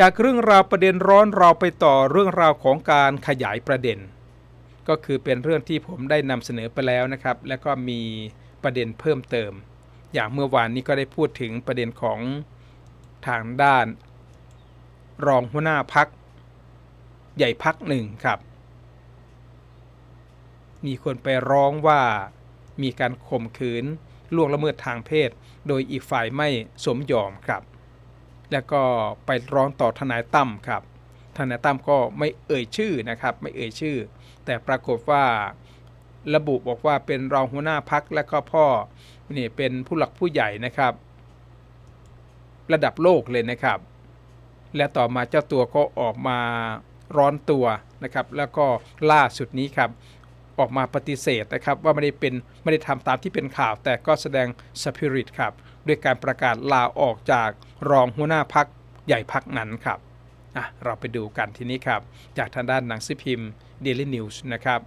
จากเรื่องราวประเด็นร้อนเราไปต่อเรื่องราวของการขยายประเด็น ก็คือเป็นเรื่องที่ผมได้นำเสนอไปแล้วนะครับ และก็มีประเด็นเพิ่มเติม อย่างเมื่อวานนี้ก็ได้พูดถึงประเด็นของทางด้าน รองหัวหน้าพัก ใหญ่พักหนึ่งครับ มีคนไปร้องว่ามีการข่มขืนล่วงละเมิดทางเพศ โดยอีกฝ่ายไม่สมยอมครับ แล้วก็ไปร้องต่อทนายตั้มครับทนายตั้มก็ไม่เอ่ยชื่อนะครับ ไม่เอ่ยชื่อ แต่ปรากฏว่าระบุบอกว่าเป็นรองหัวหน้าพักและก็พ่อนี่เป็นผู้หลักผู้ใหญ่นะครับ ระดับโลกเลยนะครับ และต่อมาเจ้าตัวก็ออกมาร้อนตัวนะครับ แล้วก็ล่าสุดนี้ครับ ออกมาปฏิเสธนะครับว่าไม่ได้เป็นไม่ได้ทำตามที่เป็นข่าว แต่ก็แสดงสปิริตครับด้วยการประกาศลาออกจากรองหัวหน้าพักใหญ่พักนั้นครับอะเราไปดูกันทีนี้ครับ จากทางด้านหนังสือพิมพ์ Daily News นะครับ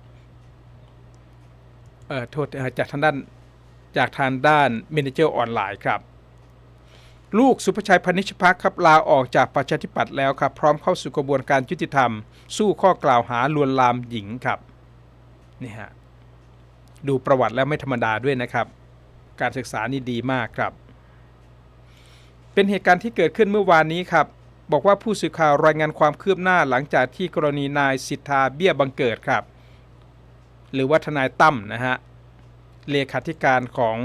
เอ่อโทษจากทางด้านจากทางด้าน Manager ออนไลน์ครับ ลูกสุภชัยพนิชพักครับลาออกจากประชาธิปัตย์แล้วครับ พร้อมเข้าสู่กระบวนการยุติธรรม สู้ข้อกล่าวหาลวนลามหญิงครับ นี่ฮะดูประวัติแล้วไม่ธรรมดาด้วยนะครับ การศึกษานี่ดีมากครับ เป็นเหตุการณ์ที่เกิดขึ้นเมื่อวานนี้ครับ บอกว่าผู้สื่อข่าวรายงานความคืบหน้าหลังจากที่กรณีนายสิทธาเบี้ยบังเกิดครับ หรือว่าทนายตั้มนะฮะเลขาธิการของ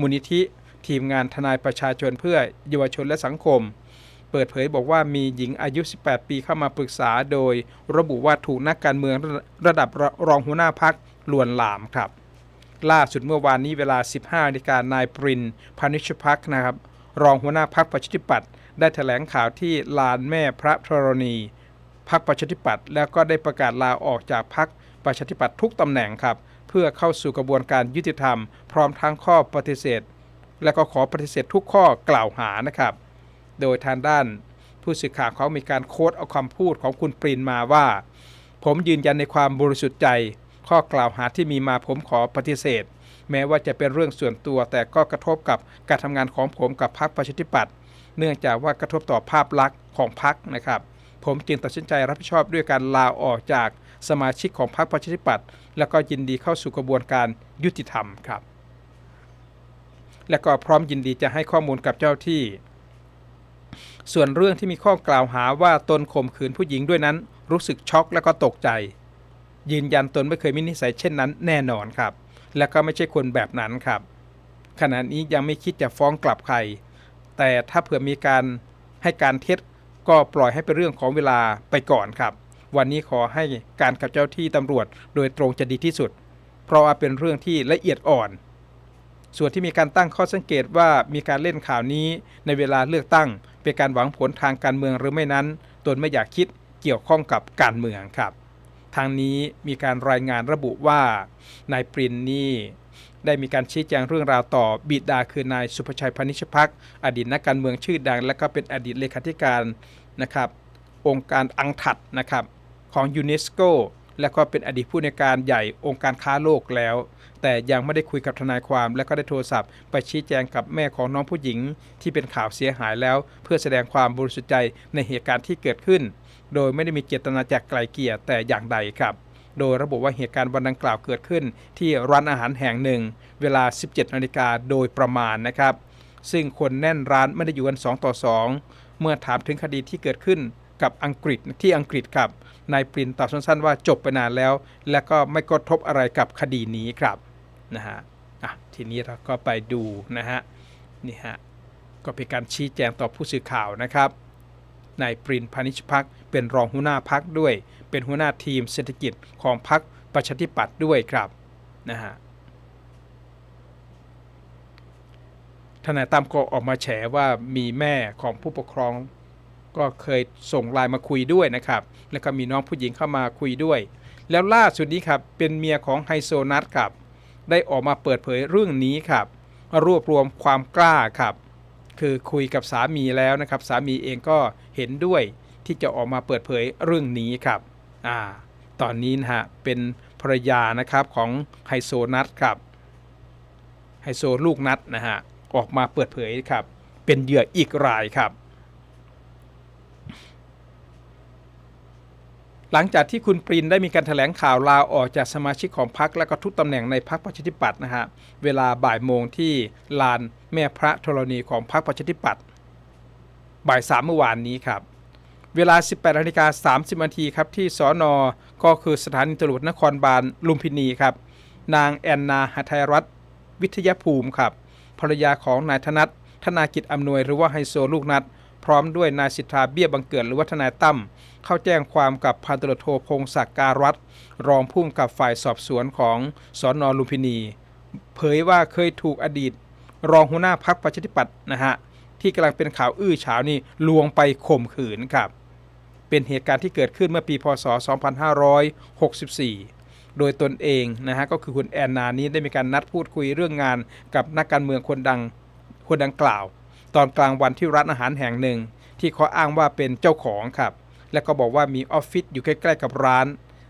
มูลนิธิทีมงานทนายประชาชนเพื่อเยาวชนและสังคม เปิดเผยบอกว่ามีหญิงอายุ 18 ปีเข้ามาปรึกษาโดย ระบุว่าถูกนักการเมืองระดับรองหัวหน้าพักลวนลามครับ ล่าสุดเมื่อวานนี้เวลา 15นาฬิกานายปรินพานิชพักนะครับ รองหัวหน้าพักประชาธิปัตย์ได้แถลงข่าวที่ลานแม่พระธรณีพักประชาธิปัตย์แล้วก็ได้ประกาศลาออกจากพักประชาธิปัตย์ทุกตำแหน่งครับ เพื่อเข้าสู่กระบวนการยุติธรรม พร้อมทั้งข้อปฏิเสธ และก็ขอปฏิเสธทุกข้อกล่าวหานะครับ โดยทางด้านผู้สื่อข่าวเขามีการโค้ดเอาคำพูดของคุณปรินมาว่า ผมยืนยันในความบริสุทธิ์ใจ ข้อกล่าวหาที่มีมาผมขอปฏิเสธ แม้ว่าจะเป็นเรื่องส่วนตัว แต่ก็กระทบกับการทำงานของผมกับพรรคประชาธิปัตย์เนื่องจากว่ากระทบต่อภาพลักษณ์ของพรรคนะครับ ผมจึงตัดสินใจรับผิดชอบด้วยการลาออกจากสมาชิกของพรรคประชาธิปัตย์และก็ยินดีเข้าสู่กระบวนการยุติธรรมครับ และก็พร้อมยินดีจะให้ข้อมูลกับเจ้าที่ ส่วนเรื่องที่มีข้อกล่าวหาว่าตนข่มขืนผู้หญิงด้วยนั้น รู้สึกช็อกและก็ตกใจ ยืนยันตนไม่เคยมีนิสัยเช่นนั้นแน่นอนครับ และก็ไม่ใช่คนแบบนั้นครับ ขณะนี้ยังไม่คิดจะฟ้องกลับใคร แต่ถ้าเผื่อมีการให้การเท็จก็ปล่อยให้เป็นเรื่องของเวลาไปก่อนครับ วันนี้ขอให้การกับเจ้าที่ตำรวจโดยตรงจะดีที่สุด เพราะว่าเป็นเรื่องที่ละเอียดอ่อน ส่วนที่มีการตั้งข้อสังเกตว่ามีการเล่นข่าวนี้ในเวลาเลือกตั้ง เป็นการหวังผลทางการเมืองหรือไม่นั้น ตนไม่อยากคิดเกี่ยวข้องกับการเมืองครับ ทางนี้มีการรายงานระบุว่านายปรินนี่ได้มีการชี้แจงเรื่องราวต่อบิดาคือนายสุภชัยพนิชพักอดีตนักการเมืองชื่อดัง และก็เป็นอดีตเลขาธิการนะครับองค์การอังถัดนะครับของยูเนสโกและก็เป็นอดีตผู้ในการใหญ่องค์การค้าโลกแล้ว แต่ยังไม่ได้คุยกับทนายความและก็ได้โทรศัพท์ ไปชี้แจงกับแม่ของน้องผู้หญิง ที่เป็นข่าวเสียหายแล้ว เพื่อแสดงความบริสุทธิ์ใจในเหตุการณ์ที่เกิดขึ้น โดยไม่ได้มีเจตนาจากไกลเกลี่ยแต่อย่างใดครับโดยระบุว่าเหตุการณ์วันดังกล่าวเกิดขึ้น ที่ร้านอาหารแห่งหนึ่ง เวลา 17 นาฬิกาโดยประมาณนะครับ ซึ่งคนแน่นร้านไม่ได้อยู่กัน 2 ต่อ 2 เมื่อถามถึงคดีที่เกิดขึ้นกับอังกฤษที่อังกฤษครับนายปรินตอบสั้นๆว่าจบไปนานแล้ว และก็ไม่กระทบอะไรกับคดีนี้ครับ นะฮะอะทีนี้เราก็ไปดูนะฮะนี่ฮะก็เป็นการชี้แจงต่อผู้สื่อข่าวนะครับนายปรินพานิชพักเป็นรองหัวหน้าพักด้วย เป็นหัวหน้าทีมเศรษฐกิจของพักประชาธิปัตย์ด้วยครับนะฮะทนายตั้มก็ออกมาแฉว่ามีแม่ของผู้ปกครอง ก็เคยส่งไลน์มาคุยด้วยนะครับ แล้วก็มีน้องผู้หญิงเข้ามาคุยด้วย แล้วล่าสุดนี้ครับเป็นเมียของไฮโซนัทครับ ได้ออกมาเปิดเผยเรื่องนี้ครับ รวบรวมความกล้าครับ คือคุยกับสามีแล้วนะครับ สามีเองก็เห็นด้วยที่จะออกมาเปิดเผยเรื่องนี้ครับอ่าตอนนี้นะฮะเป็นภรรยานะครับของไฮโซนัทครับไฮโซลูกนัดนะฮะออกมาเปิดเผยครับ เป็นเหยื่ออีกรายครับ หลังจากที่คุณปรินได้มีการแถลงข่าวลาออกจากสมาชิกของพรรคและก็ทุกตำแหน่งในพรรคประชาธิปัตย์นะฮะเวลาบ่ายโมงที่ลานแม่พระธรณีของพรรคประชาธิปัตย์บ่ายสามเมื่อวานนี้ครับ เวลา 18นาฬิกา30นาทีครับที่สอนอก็คือสถานีตำรวจนครบาลลุมพินีครับ นางแอนนาหัทยรัตน์วิทยาภูมิครับภรรยาของนายธนัทธนากิจอำนวยหรือว่าไฮโซลูกนัด พร้อมด้วยนายสิทธาเบี้ยบังเกิดหรือว่านายตั้มเข้าแจ้งความกับพันตำรวจโทพงศักดิ์การัตรองผู้กำกับฝ่ายสอบสวนของสอนอลุมพินี เผยว่าเคยถูกอดีต รองหัวหน้าพักประชาธิปัตย์นะฮะที่กำลังเป็นข่าวอื้อฉาวนี่ลวงไปข่มขืนครับ เป็นเหตุการณ์ที่เกิดขึ้นเมื่อปีพศ 2564โดยตนเองนะฮะก็คือคุณแอนนานี้ได้มีการนัดพูดคุยเรื่องงานกับนักการเมืองคนดังคนดังกล่าว ตอนกลางวันที่ร้านอาหารแห่งหนึ่ง ที่เขาอ้างว่าเป็นเจ้าของครับ และก็บอกว่ามีออฟฟิศอยู่ใกล้ๆกับร้าน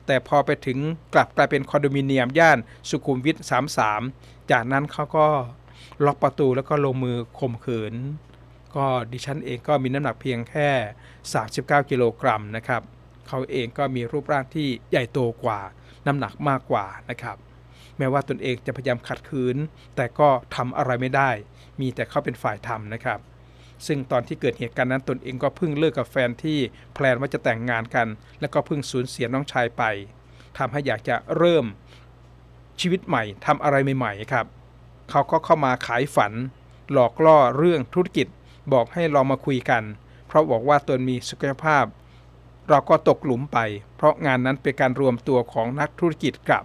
แต่พอไปถึงกลับกลายเป็นคอนโดมิเนียมย่านสุขุมวิท 33 จากนั้นเขาก็ล็อกประตูแล้วก็ลงมือข่มขืน ก็ดิฉันเองก็มีน้ำหนักเพียงแค่ 39 กิโลกรัมนะครับเขาเองก็มีรูปร่างที่ใหญ่โตกว่า น้ำหนักมากกว่านะครับ แม้ว่าตนเองจะพยายามขัดขืน แต่ก็ทำอะไรไม่ได้ มีแต่เขาเป็นฝ่ายทำนะครับ ซึ่งตอนที่เกิดเหตุการณ์นั้นตนเองก็เพิ่งเลิกกับแฟนที่แพลนว่าจะแต่งงานกัน แล้วก็เพิ่งสูญเสียน้องชายไปทำให้อยากจะเริ่มชีวิตใหม่ทำอะไรใหม่ๆครับ เขาก็เข้ามาขายฝัน หลอกล่อเรื่องธุรกิจ บอกให้ลองมาคุยกัน เพราะบอกว่าตนมีศักยภาพเราก็ตกหลุมไป เพราะงานนั้นเป็นการรวมตัวของนักธุรกิจกับ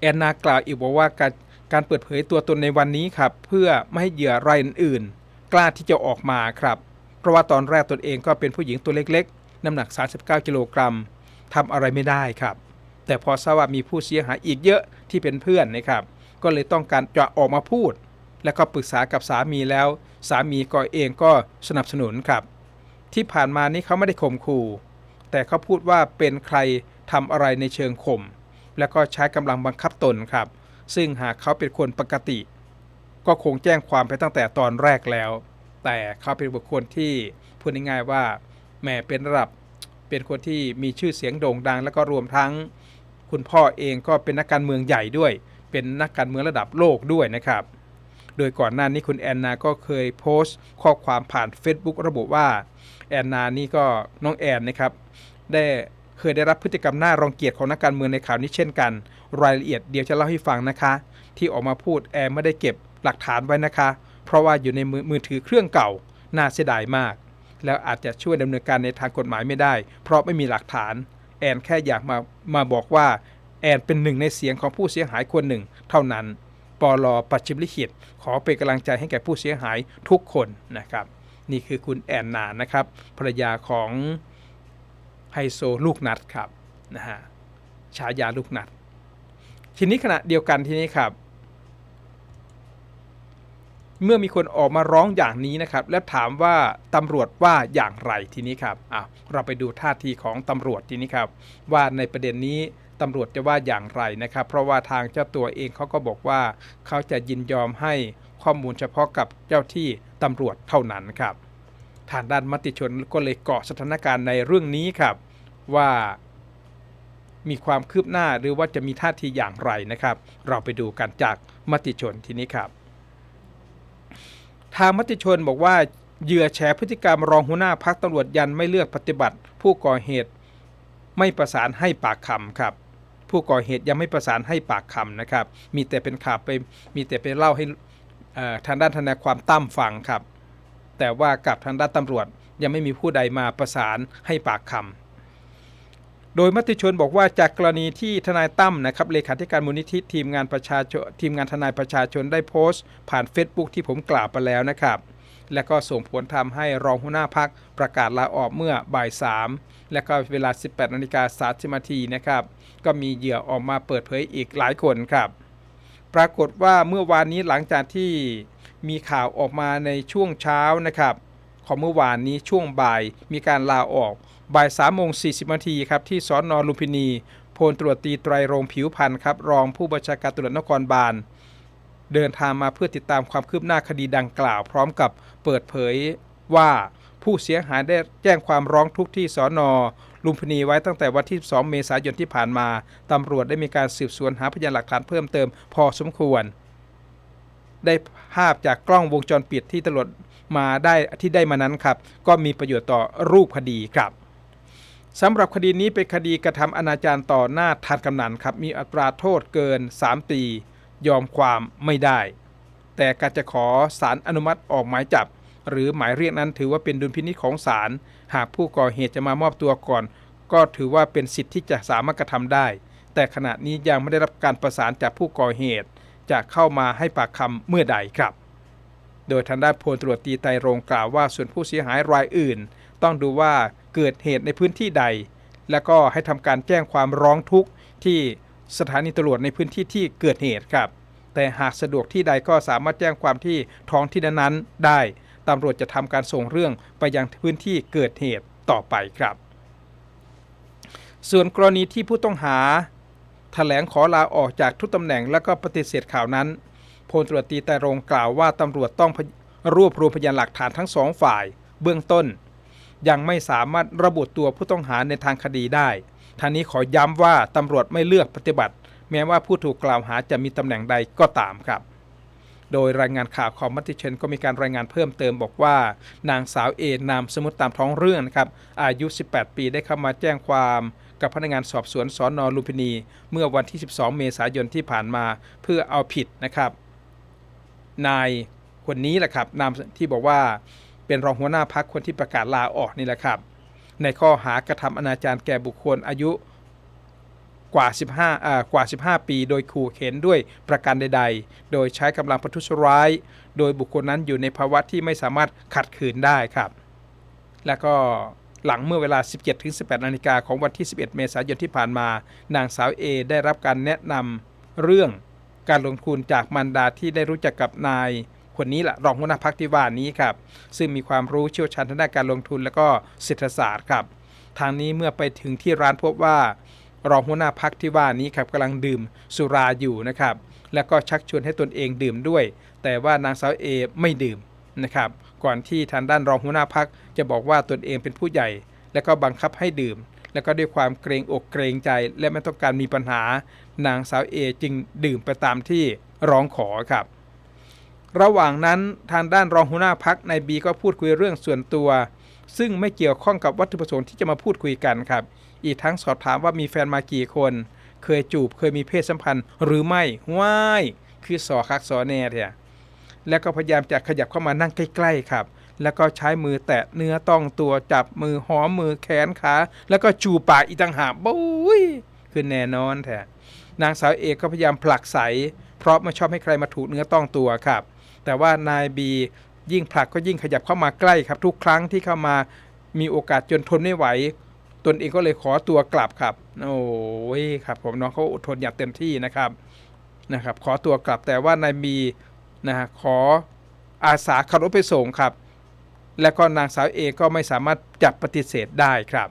แอนนากล่าวอีกบอกว่าการการเปิดเผยตัวตนในวันนี้ครับ เพื่อไม่ให้เหยื่อรายอื่นๆ กล้าที่จะออกมาครับ เพราะว่าตอนแรกตนเองก็เป็นผู้หญิงตัวเล็กๆ น้ำหนัก 39 กิโลกรัมทำอะไรไม่ได้ครับ แต่พอทราบว่ามีผู้เสียหายอีกเยอะที่เป็นเพื่อนนะครับ ก็เลยต้องการจะออกมาพูด แล้วก็ปรึกษากับสามีแล้ว สามีก็เองก็สนับสนุนครับ ที่ผ่านมานี้เขาไม่ได้ข่มขู่แต่เขาพูดว่าเป็นใครทำอะไรในเชิงข่ม แล้วก็ใช้กำลังบังคับตนครับ ซึ่งหากเขาเป็นคนปกติ ก็คงแจ้งความไปตั้งแต่ตอนแรกแล้ว แต่เขาเป็นบุคคลที่พูดง่ายๆว่าแหมเป็นระดับเป็นคนที่มีชื่อเสียงโด่งดัง แล้วก็รวมทั้ง คุณพ่อเองก็เป็นนักการเมืองใหญ่ด้วย เป็นนักการเมืองระดับโลกด้วยนะครับ โดยก่อนหน้านี้คุณแอนนาก็เคยโพสต์ ข้อความผ่าน Facebook ระบุว่าแอนนานี่ก็น้องแอนนะครับได้ เคยได้รับพฤติกรรมน่ารังเกียจของนักการเมืองในข่าวนี้เช่นกัน รายละเอียดเดี๋ยวจะเล่าให้ฟังนะคะ ที่ออกมาพูดแอนไม่ได้เก็บหลักฐานไว้นะคะ เพราะว่าอยู่ในมือมือถือเครื่องเก่า น่าเสียดายมาก แล้วอาจจะช่วยดำเนินการในทางกฎหมายไม่ได้ เพราะไม่มีหลักฐาน แอนแค่อยากมามาบอกว่า แอนเป็นหนึ่งในเสียงของผู้เสียหายคนหนึ่ง เท่านั้นปลอปัจฉิมลิขิตขอเป็นกำลังใจให้แก่ผู้เสียหายทุกคนนะครับ นี่คือคุณแอนนานะครับภรรยาของ ไฮโซลูกนัดครับนะฮะฉายาลูกนัด ทีนี้ขณะเดียวกันทีนี้ครับ เมื่อมีคนออกมาร้องอย่างนี้นะครับ และถามว่าตำรวจว่าอย่างไรทีนี้ครับอะเราไปดูท่าทีของตำรวจทีนี้ครับ ว่าในประเด็นนี้ตำรวจจะว่าอย่างไรนะครับ เพราะว่าทางเจ้าตัวเองเขาก็บอกว่า เขาจะยินยอมให้ข้อมูลเฉพาะกับเจ้าที่ตำรวจเท่านั้นครับ ทางด้านมติชนก็เลยเกาะสถานการณ์ในเรื่องนี้ครับ ว่ามีความคืบหน้าหรือว่าจะมีท่าทีอย่างไรนะครับ เราไปดูกันจากมติชนทีนี้ครับ ทางมติชนบอกว่าเหยื่อแฉพฤติกรรมรองหัวหน้าพักตำรวจยันไม่เลือกปฏิบัติ ผู้ก่อเหตุไม่ประสานให้ปากคำครับ ผู้ก่อเหตุยังไม่ประสานให้ปากคำนะครับ มีแต่เป็นข่าวไปมีแต่ไปเล่าให้ทางด้านทนายความตั้มฟังครับ แต่ว่ากับทางด้านตำรวจยังไม่มีผู้ใดมาประสานให้ปากคำโดยมติชนบอกว่าจากกรณีที่ทนายตั้มนะครับเลขาธิการมูลนิธิทีมงานประชาชนทีมงานทนายประชาชนได้โพสต์ ผ่าน Facebook ที่ผมกล่าวไปแล้วนะครับ และก็ส่งผลทำให้รองหัวหน้าพักประกาศลาออกเมื่อบ่าย 3 และก็เวลา 18นาฬิกา30นาทีนะครับ ก็มีเหยื่อออกมาเปิดเผยอีกหลายคนครับ ปรากฏว่าเมื่อวานนี้หลังจากที่ มีข่าวออกมาในช่วงเช้านะครับของเมื่อวานนี้ช่วงบ่ายมีการลาออกบ่าย3โมง40นาทีครับที่สอนนอลุมพินีพลตรวจตีไตรรงผิวพันธ์ครับรองผู้บัญชาการตำรวจนครบาลเดินทางมาเพื่อติดตามความคืบหน้าคดีดังกล่าว พร้อมกับเปิดเผยว่าผู้เสียหายได้แจ้งความร้องทุกข์ที่สอนอลุมพินีไว้ตั้งแต่วันที่ 2 เมษายนที่ผ่านมา ตำรวจได้มีการสืบสวนหาพยานหลักฐานเพิ่มเติมพอสมควร ได้ภาพจากกล้องวงจรปิดที่ตำรวจมาได้ที่ได้มานั้นครับ ก็มีประโยชน์ต่อรูปคดีครับสำหรับคดีนี้เป็นคดีกระทำอนาจารต่อหน้าทานกำนันครับ มีอัตราโทษเกิน 3 ปี ยอมความไม่ได้ แต่การจะขอสารอนุมัติออกหมายจับ หรือหมายเรียกนั้นถือว่าเป็นดุลพินิจของศาลหากผู้ก่อเหตุจะมามอบตัวก่อน ก็ถือว่าเป็นสิทธิ์ที่จะสามารถกระทำได้ แต่ขณะนี้ยังไม่ได้รับการประสานจากผู้ก่อเหตุ จะเข้ามาให้ปากคำเมื่อใดครับ โดยทางด้านพลตรวจตีไตรรงกล่าวว่าส่วนผู้เสียหายรายอื่น ต้องดูว่าเกิดเหตุในพื้นที่ใด แล้วก็ให้ทำการแจ้งความร้องทุกข์ที่สถานีตำรวจในพื้นที่ที่เกิดเหตุครับ แต่หากสะดวกที่ใดก็สามารถแจ้งความที่ท้องที่นั้นๆได้ตำรวจจะทำการส่งเรื่องไปยังพื้นที่เกิดเหตุต่อไปครับ ส่วนกรณีที่ผู้ต้องหา แถลงขอลาออกจากทุกตำแหน่งและก็ปฏิเสธข่าวนั้นพลตรวจตรีไตรรงกล่าวว่าตำรวจต้องรวบรวมพยานหลักฐานทั้งสองฝ่าย เบื้องต้น ยังไม่สามารถระบุตัวผู้ต้องหาในทางคดีได้ทางนี้ขอย้ำว่าตำรวจไม่เลือกปฏิบัติ แม้ว่าผู้ถูกกล่าวหาจะมีตำแหน่งใดก็ตามครับ โดยรายงานข่าวของมัติเชนก็มีการรายงานเพิ่มเติมบอกว่า นางสาวเอนามสมมติตามท้องเรื่องนะครับอายุ 18 ปีได้เข้ามาแจ้งความ กับพนักงานสอบสวนสอนอลุมพินี เมื่อวันที่ 12 เมษายนที่ผ่านมาเพื่อเอาผิดนะครับ นายคนนี้แหละครับนามที่บอกว่าเป็นรองหัวหน้าพักคนที่ประกาศลาออกนี่แหละครับ ในข้อหากระทำอนาจารแก่บุคคลอายุกว่า 15อ่ากว่า 15 ปี โดยขู่เข็นด้วยประการใด ๆ โดยใช้กำลังประทุษร้าย โดยบุคคลนั้นอยู่ในภาวะที่ไม่สามารถขัดขืนได้ครับ แล้วก็ หลังเมื่อเวลา 17-18 นาฬิกาของวันที่ 11 เมษายนที่ผ่านมา นางสาวเอได้รับการแนะนำเรื่องการลงทุนจากมันดาที่ได้รู้จักกับนายคนนี้แหละรองหัวหน้าพักที่ว่านี้ครับ ซึ่งมีความรู้เชี่ยวชาญทางด้านการลงทุนและก็เศรษฐศาสตร์ครับ ทางนี้เมื่อไปถึงที่ร้านพบว่ารองหัวหน้าพักที่ว่านี้ครับกำลังดื่มสุราอยู่นะครับ แล้วก็ชักชวนให้ตนเองดื่มด้วย แต่ว่านางสาวเอไม่ดื่มนะครับ ก่อนที่ทางด้านรองหัวหน้าพัก จะบอกว่าตนเองเป็นผู้ใหญ่ และก็บังคับให้ดื่ม แล้วก็ด้วยความเกรงอกเกรงใจ และไม่ต้องการมีปัญหา นางสาวเอจึงดื่มไปตามที่ร้องขอครับ ระหว่างนั้นทางด้านรองหัวหน้าพักนายบีก็พูดคุยเรื่องส่วนตัว ซึ่งไม่เกี่ยวข้องกับวัตถุประสงค์ที่จะมาพูดคุยกันครับ อีกทั้งสอบถามว่ามีแฟนมากี่คน เคยจูบเคยมีเพศสัมพันธ์ หรือไม่ว้ายคือสอคักสอแน่เถอะแล้วก็พยายามจะขยับเข้ามานั่งใกล้ ๆ ครับ แล้วก็ใช้มือแตะเนื้อต้องตัวจับมือหอมมือแขนขาแล้วก็จูปากอีกต่างหากบุ้ยคือแน่นอนแท้นางสาวเอกก็พยายามผลักใส เพราะไม่ชอบให้ใครมาถูกเนื้อต้องตัวครับ แต่ว่านายบียิ่งผลักก็ยิ่งขยับเข้ามาใกล้ครับ ทุกครั้งที่เข้ามามีโอกาสจนทนไม่ไหว ตนเองก็เลยขอตัวกลับครับ โอ้ยครับผมน้องเขาอดทนอย่างเต็มที่นะครับนะครับ ขอตัวกลับแต่ว่านายบีนะฮะขออาสาขับรถไปส่งครับ และก็นางสาวเอก็ไม่สามารถจับปฏิเสธได้ครับ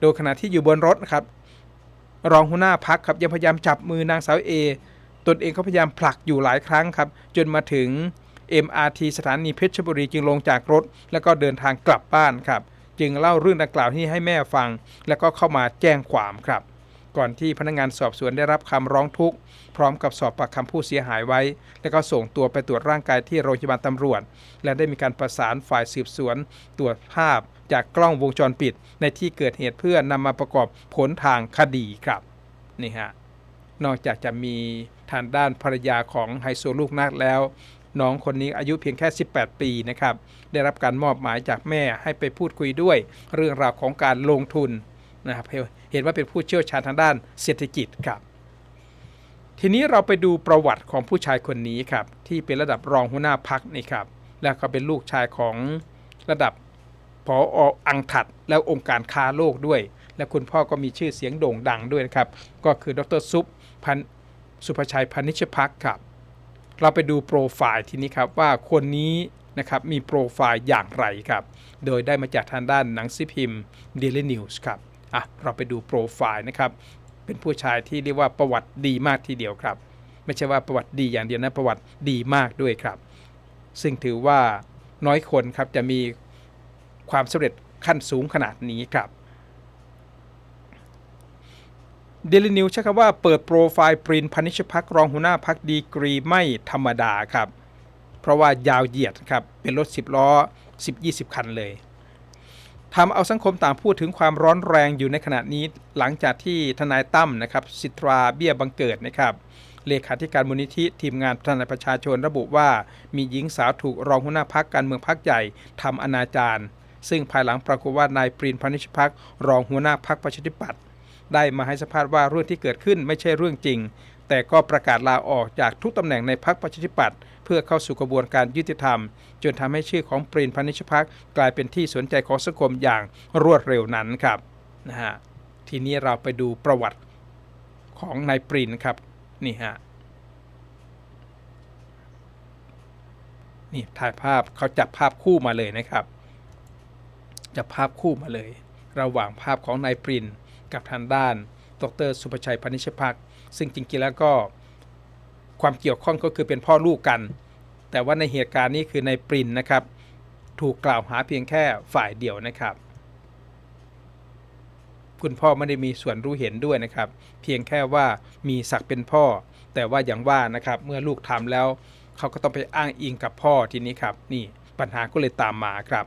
โดยขณะที่อยู่บนรถครับรองหัวหน้าพักครับยังพยายามจับมือนางสาวเอตนเองก็พยายามผลักอยู่หลายครั้งครับ จนมาถึง MRT สถานีเพชรบุรีจึงลงจากรถ แล้วก็เดินทางกลับบ้านครับ จึงเล่าเรื่องดังกล่าวนี้ให้แม่ฟัง แล้วก็เข้ามาแจ้งความครับ ก่อนที่พนักงานสอบสวนได้รับคำร้องทุกข์ พร้อมกับสอบปากคำผู้เสียหายไว้ แล้วก็ส่งตัวไปตรวจร่างกายที่โรงพยาบาลตำรวจ และได้มีการประสานฝ่ายสืบสวน ตรวจภาพจากกล้องวงจรปิด ในที่เกิดเหตุเพื่อนำมาประกอบผลทางคดีครับนี่ฮะนอกจากจะมีทางด้านภรรยาของไฮโซลูกนักแล้ว น้องคนนี้อายุเพียงแค่ 18 ปีนะครับ ได้รับการมอบหมายจากแม่ให้ไปพูดคุยด้วย เรื่องราวของการลงทุน นะครับเห็นว่าเป็นผู้เชี่ยวชาญทางด้านเศรษฐกิจครับ ทีนี้เราไปดูประวัติของผู้ชายคนนี้ครับที่เป็นระดับรองหัวหน้าพักนี่ครับแล้วก็เป็นลูกชายของระดับพออังถัดแล้วองค์การค้าโลกด้วย และคุณพ่อก็มีชื่อเสียงโด่งดังด้วยนะครับ ก็คือดรซุปพันสุภชัยพานิชพักครับ เราไปดูโปรไฟล์ทีนี้ครับว่าคนนี้นะครับมีโปรไฟล์อย่างไรครับ โดยได้มาจากทางด้านหนังสือพิมพ์ Daily News ครับ อะเราไปดูโปรไฟล์นะครับ เป็นผู้ชายที่เรียกว่าประวัติดีมากทีเดียวครับ ไม่ใช่ว่าประวัติดีอย่างเดียวนะประวัติดีมากด้วยครับ ซึ่งถือว่าน้อยคนครับจะมีควความสำเร็จขั้นสูงขนาดนี้ครับเดลินิวใช้คำว่าเปิดโปรไฟล์ปรินพนิชพักรองหัวหน้าพักดีกรีไม่ธรรมดาครับ เพราะว่ายาวเหยียดครับ เป็นรถ 10 ล้อ 10-20 คันเลย ทำเอาสังคมต่างพูดถึงความร้อนแรงอยู่ในขณะนี้หลังจากที่ทนายตั้มนะครับสิทราเบี้ยบังเกิดนะครับเลขาธิการมูลนิธิทีมงานทนายประชาชนระบุว่า มีหญิงสาวถูกรองหัวหน้าพักการเมืองพักใหญ่ทำอนาจารซึ่งภายหลังปรากฏว่านายปรีนพนิชพักรองหัวหน้าพักประชาธิปัตย์ได้มาให้สัมภาษณ์ว่าเรื่องที่เกิดขึ้นไม่ใช่เรื่องจริง แต่ก็ประกาศลาออกจากทุกตำแหน่งในพักประชาธิปัตย์เพื่อเข้าสู่กระบวนการยุติธรรม จนทำให้ชื่อของปรีนพนิชพักกลายเป็นที่สนใจของสังคมอย่างรวดเร็วนั้นครับนะฮะทีนี้เราไปดูประวัติของนายปรีนครับนี่ฮะนี่ถ่ายภาพเขาจับภาพคู่มาเลยนะครับจับภาพคู่มาเลย ระหว่างภาพของนายปรินกับทางด้าน ดรสุภชัยพนิชพัก ซึ่งจริงๆแล้วก็ความเกี่ยวข้องก็คือเป็นพ่อลูกกัน แต่ว่าในเหตุการณ์นี้คือในปรินนะครับ ถูกกล่าวหาเพียงแค่ฝ่ายเดียวนะครับ คุณพ่อไม่ได้มีส่วนรู้เห็นด้วยนะครับ เพียงแค่ว่ามีศักดิ์เป็นพ่อ แต่ว่าอย่างว่านะครับเมื่อลูกทำแล้ว เขาก็ต้องไปอ้างอิงกับพ่อทีนี้ครับนี่ปัญหาก็เลยตามมาครับ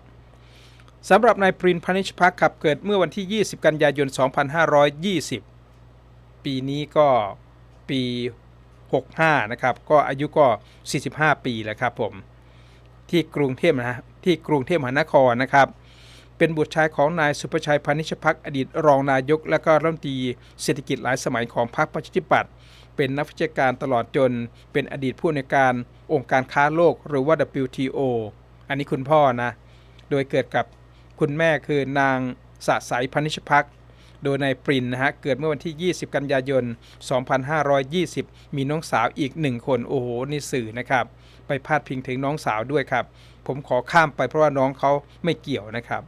สำหรับนายปรินพนิชพักครับเกิดเมื่อวันที่ 20 กันยายน 2520 ปีนี้ก็ปี 65 นะครับ ก็อายุก็ 45 ปีแล้วครับผมที่กรุงเทพนะที่กรุงเทพมหานครนะครับ เป็นบุตรชายของนายสุประชัยพานิชพักอดีตรองนายก และก็รัฐมนตรีเศรษฐกิจหลายสมัยของพรรคประชาธิปัตย์เป็นนักวิชาการตลอดจน เป็นอดีตผู้ในการองค์การค้าโลกหรือว่า WTO อันนี้คุณพ่อนะ โดยเกิดกับคุณแม่คือนางสะสายพานิชพัก โดยนายปรินนะฮะเกิดเมื่อวันที่ 20 กันยายน 2520 มีน้องสาวอีกหนึ่งคนโอ้โหนี่สื่อนะครับ ไปพาดพิงถึงน้องสาวด้วยครับ ผมขอข้ามไปเพราะว่าน้องเขาไม่เกี่ยวนะครับ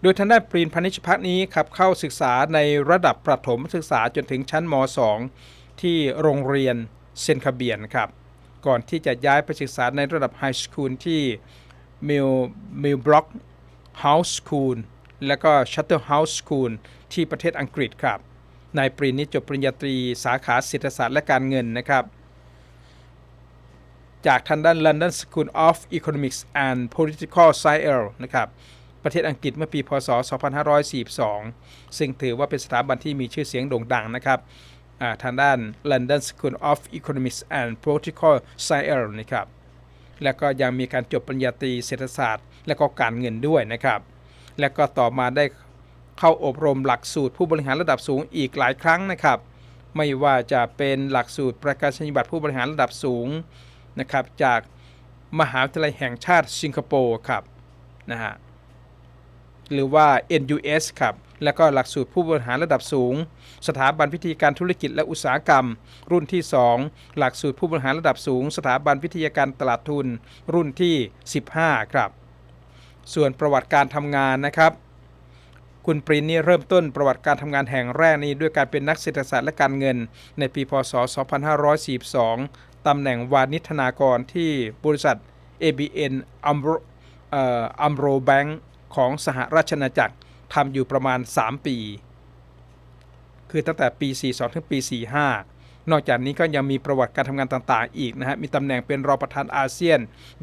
โดยทางด้านปรีนพนิชพักนี้ครับเข้าศึกษาในระดับประถมศึกษาจนถึงชั้นม .2 ที่โรงเรียนเซนคาเบียนครับ ก่อนที่จะย้ายไปศึกษาในระดับไฮสคูลที่มิลมิลบล็อก เฮาส์สคูลและก็ชัตเตอร์เฮาส์สคูลที่ประเทศอังกฤษครับ นายปรีนี้จบปริญญาตรีสาขาเศรษฐศาสตร์และการเงินนะครับ จากทางด้าน London School of Economics and Political Science นะครับ ประเทศอังกฤษเมื่อปี พศ 2542 ซึ่งถือว่าเป็นสถาบันที่มีชื่อเสียงโด่งดังนะครับทางด้าน London School of Economics and Political Science นะครับ และก็ยังมีการจบปริญญาตรีเศรษฐศาสตร์ และก็การเงินด้วยนะครับ และก็ต่อมาได้เข้าอบรมหลักสูตรผู้บริหารระดับสูงอีกหลายครั้งนะครับ ไม่ว่าจะเป็นหลักสูตรประกาศนียบัตรผู้บริหารระดับสูงนะครับจากมหาวิทยาลัยแห่งชาติสิงคโปร์ครับนะฮะหรือว่า NUS ครับ และก็หลักสูตรผู้บริหารระดับสูง สถาบันวิธีการธุรกิจและอุตสาหกรรม รุ่นที่ 2 หลักสูตรผู้บริหารระดับสูง สถาบันวิทยาการตลาดทุน รุ่นที่ 15 ครับ ส่วนประวัติการทำงานนะครับ คุณปรินนี่เริ่มต้นประวัติการทำงานแห่งแรกนี้ด้วยการเป็นนักเศรษฐศาสตร์และการเงิน ในปีพศ 2542ตำแหน่งวานิธนากรที่บริษัท ABN Amro อัมโรแบงค์ของสหราชอาณาจักรทำอยู่ประมาณ 3 ปี คือตั้งแต่ปี 42 ถึงปี 45 นอกจากนี้ก็ยังมีประวัติการทำงานต่างๆ อีกนะฮะ มีตำแหน่งเป็นรองประธานอาเซียน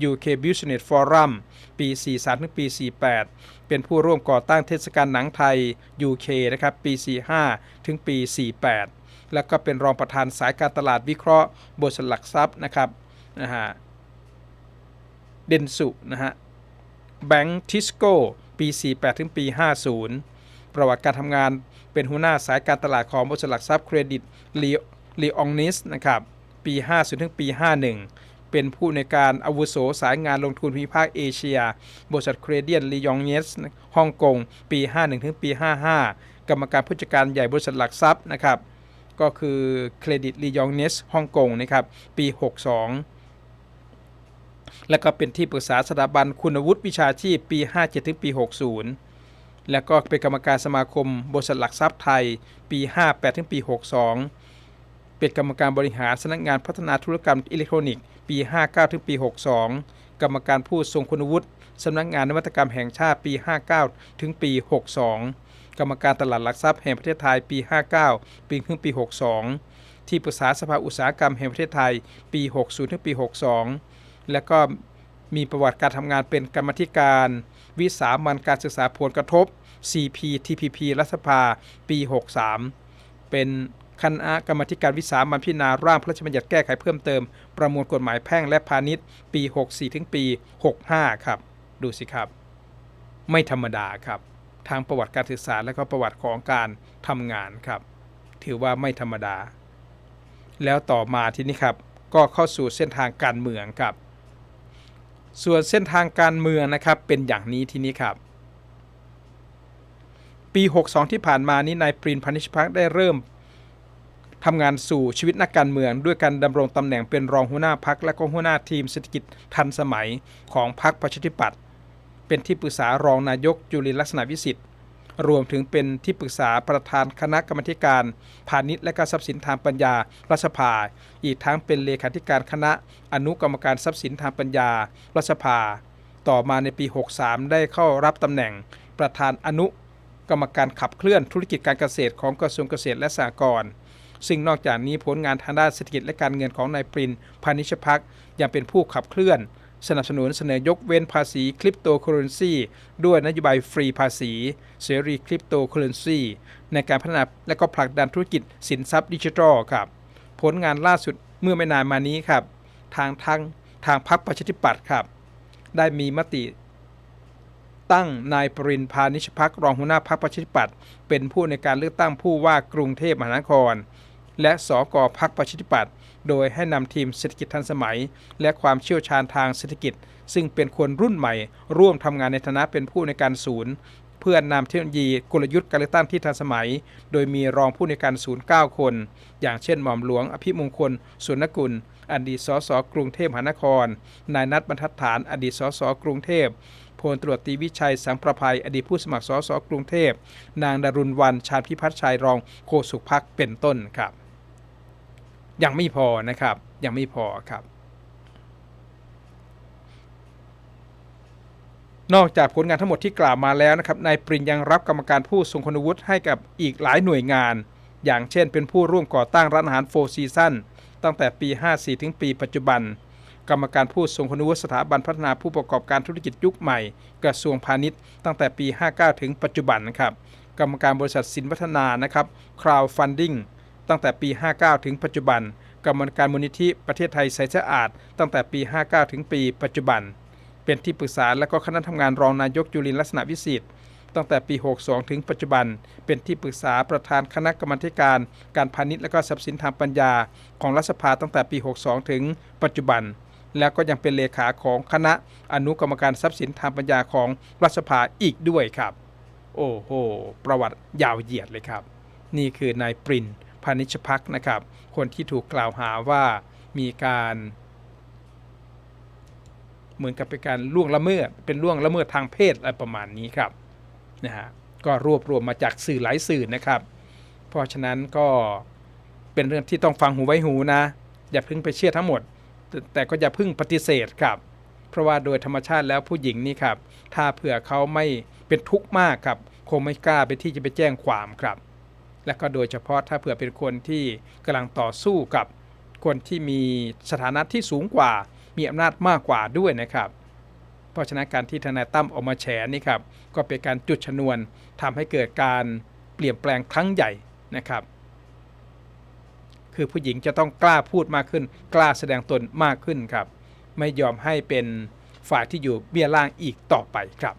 UK Business Forum ปี 43 ถึงปี 48 เป็นผู้ร่วมก่อตั้งเทศกาลหนังไทย UK นะครับ ปี 45 ถึงปี 48 แล้วก็เป็นรองประธานสายการตลาดวิเคราะห์บริษัทหลักทรัพย์นะครับนะฮะเดนสุนะฮะแบงค์ทิสโกปี 48 ถึงปี 50 ประวัติการทำงานเป็นหัวหน้าสายการตลาดของบริษัทหลักทรัพย์เครดิต ลีอองนิสนะครับปี 50 ถึงปี 51 เป็นผู้ในการอาวุโสสายงานลงทุนภูมิภาคเอเชีย บริษัทเครดิตลียองเนสฮ่องกง ปี 51 ถึงปี 55 กรรมการผู้จัดการใหญ่บริษัทหลักทรัพย์นะครับ ก็คือเครดิตลียองเนสฮ่องกงนะครับ ปี 62 และก็เป็นที่ปรึกษาสถาบันคุณวุฒิวิชาชีพปี 57 ถึงปี 60 และก็เป็นกรรมการสมาคมบริษัทหลักทรัพย์ไทย ปี 58 ถึงปี 62 เป็นกรรมการบริหารสำนักงานพัฒนาธุรกรรมอิเล็กทรอนิกส์ปี 59 ถึงปี 62 กรรมการผู้ทรงคุณวุฒิสำนักงานนวัตกรรมแห่งชาติปี 59 ถึงปี 62 กรรมการตลาดหลักทรัพย์แห่งประเทศไทยปี 59 ปีถึงปี 62 ที่ปรึกษาสภาอุตสาหกรรมแห่งประเทศไทยปี 60 ถึงปี 62 และก็มีประวัติการทำงานเป็นกรรมธิการ วิสามันการศึกษาผลกระทบ CPTPP รัฐสภาปี 63 เป็น คณะกรรมธิการวิสามันพิจารณาร่างพระราชบัญญัติแก้ไขเพิ่มเติม ประมวลกฎหมายแพ่งและพาณิชย์ ปี 64 ถึงปี 65 ครับ ดูสิครับ ไม่ธรรมดาครับ ทางประวัติการศึกษาและก็ประวัติของการทำงานครับ ถือว่าไม่ธรรมดา แล้วต่อมาทีนี้ครับ ก็เข้าสู่เส้นทางการเมืองครับ ส่วนเส้นทางการเมืองนะครับเป็นอย่างนี้ทีนี้ครับปี 62 ที่ผ่านมานี้นายปรินพานิชพักได้เริ่ม ทำงานสู่ชีวิตนักการเมืองด้วยการดำรงตำแหน่งเป็นรองหัวหน้าพักและก็หัวหน้าทีมเศรษฐกิจทันสมัยของพรรคประชาธิปัตย์เป็นที่ปรึกษารองนายกจุลินลักษณะวิสิทธิ์รวมถึงเป็นที่ปรึกษาประธานคณะกรรมการพาณิชย์และก็ทรัพย์สินทางปัญญารัฐสภา อีกทั้งเป็นเลขาธิการคณะอนุกรรมการทรัพย์สินทางปัญญารัฐสภา ต่อมาในปี 63 ได้เข้ารับตำแหน่งประธานอนุกรรมการขับเคลื่อนธุรกิจการเกษตรของกระทรวงเกษตรและสหกรณ์ ซึ่งนอกจากนี้ผลงานทางด้านเศรษฐกิจและการเงินของนายปรินพานิชพักยังเป็นผู้ขับเคลื่อน สนับสนุนเสนอยกเว้นภาษีคริปโตเคอเรนซีด้วยนโยบายฟรีภาษี เสรีคริปโตเคอเรนซีในการพัฒนาและก็ผลักดันธุรกิจสินทรัพย์ดิจิทัลครับ ผลงานล่าสุดเมื่อไม่นานมานี้ครับ ทางทางทางพรรคประชาธิปัตย์ครับ ได้มีมติตั้งนายปรินพานิชพักรองหัวหน้าพรรคประชาธิปัตย์เป็นผู้ในการเลือกตั้งผู้ว่ากรุงเทพมหานคร และสกพักประชาธิปัตย์โดยให้นำทีมเศรษฐกิจทันสมัย และความเชี่ยวชาญทางเศรษฐกิจ ซึ่งเป็นคนรุ่นใหม่ ร่วมทำงานในฐานะเป็นผู้ในการศูนย์เพื่อนำเทคโนโลยีกลยุทธ์การเลือกตั้งที่ทันสมัย โดยมีรองผู้ในการศูนย์ 9 คน อย่างเช่นหม่อมหลวง อภิมงคล สุนกุล อดีตสสกรุงเทพมหานคร นายนัทบรรทัดฐาน อดีตสสกรุงเทพพลตรวจตีวิชัยสังประภัย อดีตผู้สมัครสสกรุงเทพ นางดารุณวัน ชาญพิพัฒน์ชัยรองโฆษกพักเป็นต้นครับ ยังไม่พอนะครับ ยังไม่พอครับ นอกจากผลงานทั้งหมดที่กล่าวมาแล้วนะครับนายปรินยังรับกรรมการผู้ทรงคุณวุฒิให้กับอีกหลายหน่วยงาน อย่างเช่น เป็นผู้ร่วมก่อตั้งร้านอาหารโฟซีซั่นตั้งแต่ปี 54 ถึงปีปัจจุบัน กรรมการผู้ทรงคุณวุฒิสถาบันพัฒนาผู้ประกอบการธุรกิจยุคใหม่ กระทรวงพาณิชย์ ตั้งแต่ปี 59 ถึงปัจจุบันนะครับ กรรมการบริษัทสินพัฒนานะครับ crowdfunding ตั้งแต่ปี 59 ถึงปัจจุบันกรรมการมูลนิธิประเทศไทยใสสะอาด ตั้งแต่ปี 59 ถึงปี ปัจจุบัน เป็นที่ปรึกษาและก็คณะทำงานรองนายกจุลินลักษณะวิสิทธิ์ตั้งแต่ปี 62 ถึงปัจจุบัน เป็นที่ปรึกษาประธานคณะกรรมธิการ การพาณิชย์และก็ทรัพย์สินทางปัญญา ของรัฐสภาตั้งแต่ปี 62 ถึงปัจจุบัน แล้วก็ยังเป็นเลขาของคณะอนุกรรมการทรัพย์สินทางปัญญาของรัฐสภาอีกด้วยครับ โอ้โห ประวัติยาวเหยียดเลยครับ นี่คือนายปริน พานิชพักนะครับ คนที่ถูกกล่าวหาว่ามีการเหมือนกับเป็นการล่วงละเมิดเป็นล่วงละเมิดทางเพศอะไรประมาณนี้ครับนะฮะก็รวบรวมมาจากสื่อหลายสื่อนะครับ เพราะฉะนั้นก็เป็นเรื่องที่ต้องฟังหูไว้หูนะ อย่าเพิ่งไปเชื่อทั้งหมด แต่แต่ก็อย่าเพิ่งปฏิเสธครับ เพราะว่าโดยธรรมชาติแล้วผู้หญิงนี่ครับ ถ้าเผื่อเขาไม่เป็นทุกข์มากครับ คงไม่กล้าไปที่จะไปแจ้งความครับ และก็โดยเฉพาะถ้าเผื่อเป็นคนที่กำลังต่อสู้กับคนที่มีสถานะที่สูงกว่า มีอำนาจมากกว่าด้วยนะครับ เพราะฉะนั้นการที่ทนายตั้มออกมาแฉนี่ครับก็เป็นการจุดชนวนทำให้เกิดการเปลี่ยนแปลงครั้งใหญ่นะครับ คือผู้หญิงจะต้องกล้าพูดมากขึ้น กล้าแสดงตนมากขึ้นครับ ไม่ยอมให้เป็นฝ่ายที่อยู่เบี้ยล่างอีกต่อไปครับ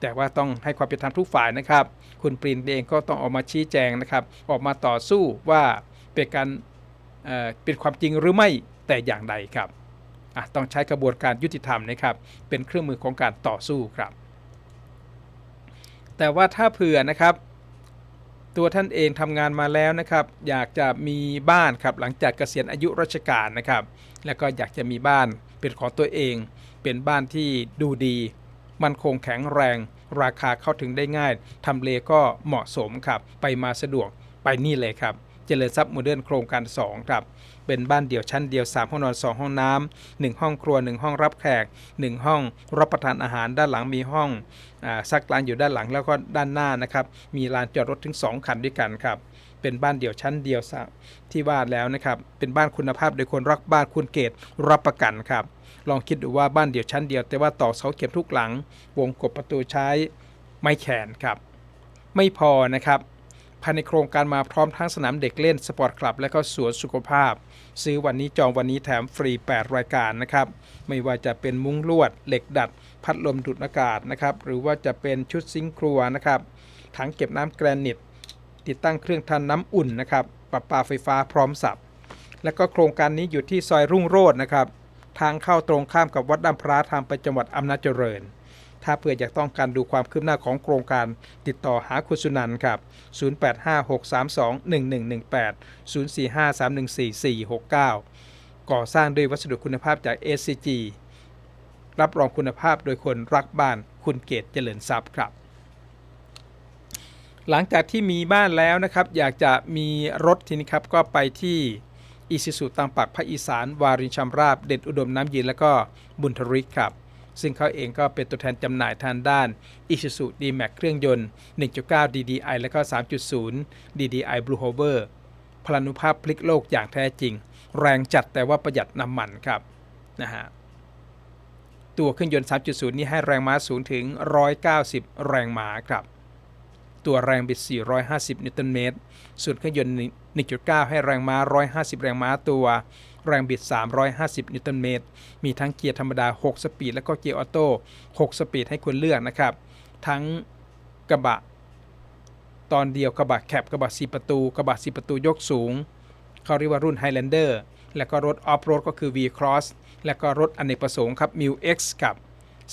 แต่ว่าต้องให้ความเป็นธรรมทุกฝ่ายนะครับ คุณปรินเองก็ต้องออกมาชี้แจงนะครับ ออกมาต่อสู้ว่าเป็นการเป็นความจริงหรือไม่แต่อย่างใดครับต้องใช้กระบวนการยุติธรรมนะครับ เป็นเครื่องมือของการต่อสู้ครับ แต่ว่าถ้าเผื่อนะครับ ตัวท่านเองทำงานมาแล้วนะครับ อยากจะมีบ้านครับหลังจากเกษียณอายุราชการนะครับ แล้วก็อยากจะมีบ้านเป็นของตัวเอง เป็นบ้านที่ดูดี มันคงแข็งแรง ราคาเข้าถึงได้ง่ายทำเลก็เหมาะสมครับไปมาสะดวกไปนี่เลยครับเจริญทรัพย์โมเดิร์นโครงการ 2 ครับ เป็นบ้านเดี่ยวชั้นเดียว 3 ห้องนอน 2 ห้องน้ำ1ห้องครัว 1 ห้องรับแขก 1 ห้องรับประทานอาหารด้านหลังมีห้องซักล้างอยู่ด้านหลังแล้วก็ด้านหน้านะครับ มีลานจอดรถถึง 2 คันด้วยกันครับ เป็นบ้านเดี่ยวชั้นเดียวที่ว่าแล้วนะครับ เป็นบ้านคุณภาพโดยคนรักบ้านคุณเกตรับประกันครับ ลองคิดดูว่าบ้านเดี่ยวชั้นเดียว แต่ว่าต่อเสาเข็มทุกหลัง วงกบประตูใช้ไม้แขนครับ ไม่พอนะครับภายในโครงการมาพร้อมทั้งสนามเด็กเล่นสปอร์ตคลับ และก็สวนสุขภาพ ซื้อวันนี้จองวันนี้แถมฟรี 8 รายการนะครับ ไม่ว่าจะเป็นมุ้งลวด เหล็กดัด พัดลมดูดอากาศนะครับ หรือว่าจะเป็นชุดซิงค์ครัวนะครับถังเก็บน้ำแกรนิต ติดตั้งเครื่องทำน้ำอุ่นนะครับปรับปาไฟฟ้าพร้อมสับ และก็โครงการนี้อยู่ที่ซอยรุ่งโรจน์นะครับ ทางเข้าตรงข้ามกับวัดดำพระทางไปจังหวัดอำนาจเจริญ ถ้าเพื่ออยากต้องการดูความคืบหน้าของโครงการ ติดต่อหาคุณสุนันท์ครับ 0856321118 0453144469 ก่อสร้างด้วยวัสดุคุณภาพจาก SCG รับรองคุณภาพโดยคนรักบ้านคุณเกตเจริญทรัพย์ครับ หลังจากที่มีบ้านแล้วนะครับ อยากจะมีรถทีนี้ครับก็ไปที่ อิซิสุตังปักภาคอีสาน วารินชำราบ เด่นอุดมน้ำยืนแล้วก็บุญทริกครับ ซึ่งเขาเองก็เป็นตัวแทนจำหน่ายทางด้าน Isuzu D-Max เครื่องยนต์ 1.9 DDI และก็ 3.0 DDI Blue Hover พลานุภาพพลิกโลกอย่างแท้จริง แรงจัดแต่ว่าประหยัดน้ำมันครับนะฮะตัวเครื่องยนต์ 3.0 นี้ให้แรงม้าสูงถึง 190 แรงม้าครับ ตัวแรงบิด 450 นิวตันเมตร ส่วนเครื่องยนต์ 1.9 ให้แรงม้า 150 แรงม้าตัว แรงบิด 350 นิวตันเมตร มีทั้งเกียร์ธรรมดา 6 สปีด แล้วก็เกียร์ออโต้ 6 สปีดให้คุณเลือกนะครับ ทั้งกระบะ ตอนเดียวกระบะแคปกระบะ 4 ประตู กระบะ 4 ประตูยกสูง เขาเรียกว่ารุ่น Highlander แล้วก็รถออฟโรดก็คือ V-Cross แล้วก็รถอเนกประสงค์ครับ m i X ครับ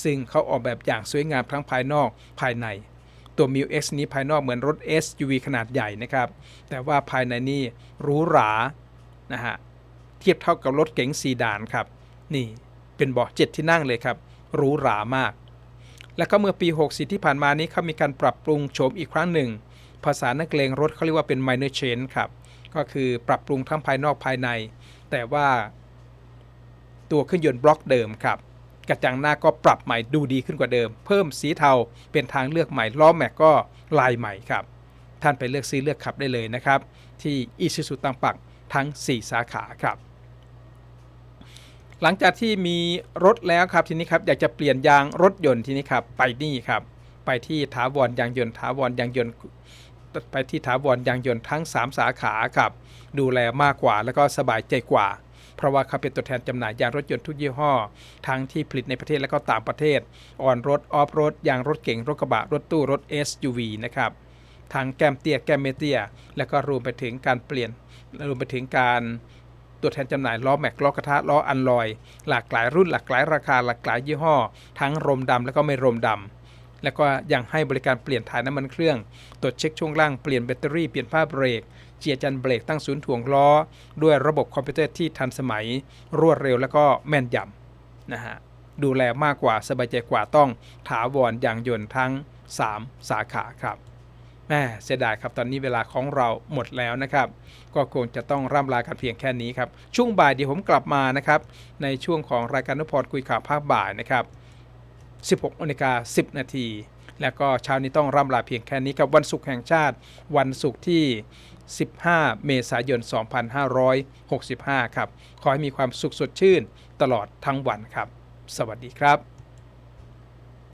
ซึ่งเขาออกแบบอย่างสวยงามทั้งภายนอกภายใน ตัว m i X นี้ภายนอกเหมือนรถ SUV ขนาดใหญ่นะครับ แต่ว่าภายในนี่หรูหรานะฮะเทียบเท่ากับรถเก๋งซีดานครับ นี่เป็นเบาะเจ็ดที่นั่งเลยครับหรูหรามาก และก็เมื่อปี 64 ที่ผ่านมานี้เขามีการปรับปรุงโฉมอีกครั้งหนึ่ง ภาษานักเลงรถเขาเรียกว่าเป็น minor change ครับ ก็คือปรับปรุงทั้งภายนอกภายใน แต่ว่าตัวเครื่องยนต์บล็อกเดิมครับ กระจังหน้าก็ปรับใหม่ดูดีขึ้นกว่าเดิม เพิ่มสีเทาเป็นทางเลือกใหม่ล้อแม็กก็ลายใหม่ครับ ท่านไปเลือกซื้อเลือกขับได้เลยนะครับ ที่อิชิสุตังปักทั้ง 4 สาขาครับ หลังจากที่มีรถแล้วครับทีนี้ครับอยากจะเปลี่ยนยางรถยนต์ทีนี้ครับไปนี่ครับ ไปที่ถาวรยางยนต์ถาวรยางยนต์ไปที่ถาวรยางยนต์ทั้ง 3 สาขาครับ ดูแลมากกว่าแล้วก็สบายใจกว่า เพราะว่าเขาเป็นตัวแทนจำหน่ายยางรถยนต์ทุกยี่ห้อ ทั้งที่ผลิตในประเทศและก็ต่างประเทศออนรถออฟรถยางรถเก๋งรถกระบะรถตู้รถ SUV นะครับทั้งแกมเตียแกมเมเตียและก็รวมไปถึงการเปลี่ยนรวมไปถึงการตัวแทนจำหน่ายล้อแม็กล้อกระทะล้ออันลอย หลากหลายรุ่นหลากหลายราคาหลากหลายยี่ห้อ ทั้งรมดำและก็ไม่รมดำแล้วก็ยังให้บริการเปลี่ยนถ่ายน้ำมันเครื่อง ตรวจเช็คช่วงล่าง เปลี่ยนแบตเตอรี่ เปลี่ยนผ้าเบรก เจียจันเบรกตั้งศูนย์ถ่วงล้อ ด้วยระบบคอมพิวเตอร์ที่ทันสมัย รวดเร็วแล้วก็แม่นยำนะฮะดูแลมากกว่าสบายใจกว่าต้องถาวรยางยนต์ทั้ง 3 สาขาครับแม่เสียดายครับตอนนี้เวลาของเราหมดแล้วนะครับ ก็คงจะต้องร่ำลากันเพียงแค่นี้ครับ ช่วงบ่ายเดี๋ยวผมกลับมานะครับ ในช่วงของรายการนพพรคุยข่าวภาคบ่ายนะครับ 16นาฬิกา10 นาที แล้วก็เช้านี้ต้องร่ำลาเพียงแค่นี้กับวันศุกร์แห่งชาติ วันศุกร์ที่ 15 เมษายน 2565 ครับ ขอให้มีความสุขสดชื่นตลอดทั้งวันครับ สวัสดีครับ